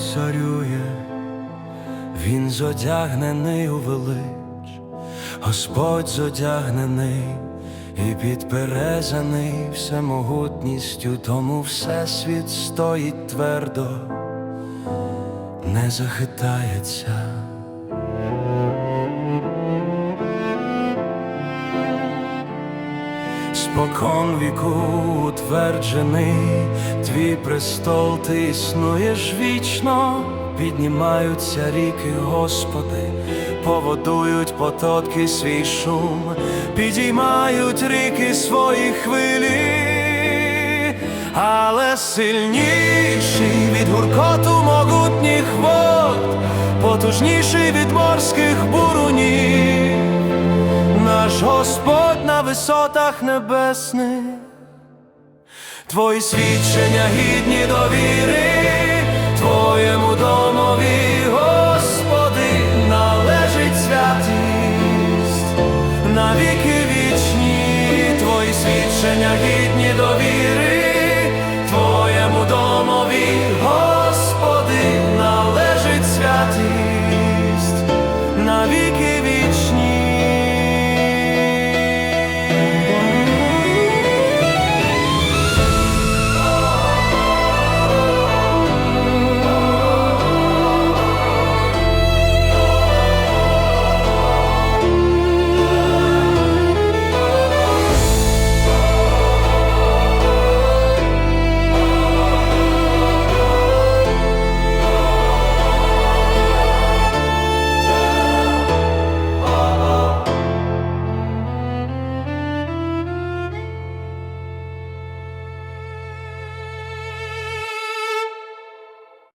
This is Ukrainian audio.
Царює, Він зодягнений у велич, Господь зодягнений і підперезаний всемогутністю, тому всесвіт стоїть твердо, не захитається. Спокон віку утверджений, твій престол ти існуєш вічно, піднімаються ріки, Господи, поводують потоки свій шум, підіймають ріки свої хвилі, але сильніший від гуркоту могутніх вод, потужніший від морських бурунів. Наш Господь на висотах небесних, твої свідчення гідні довіри, твоєму домові, Господи, належить святість, навіки вічні, твої свідчення гідні довіри.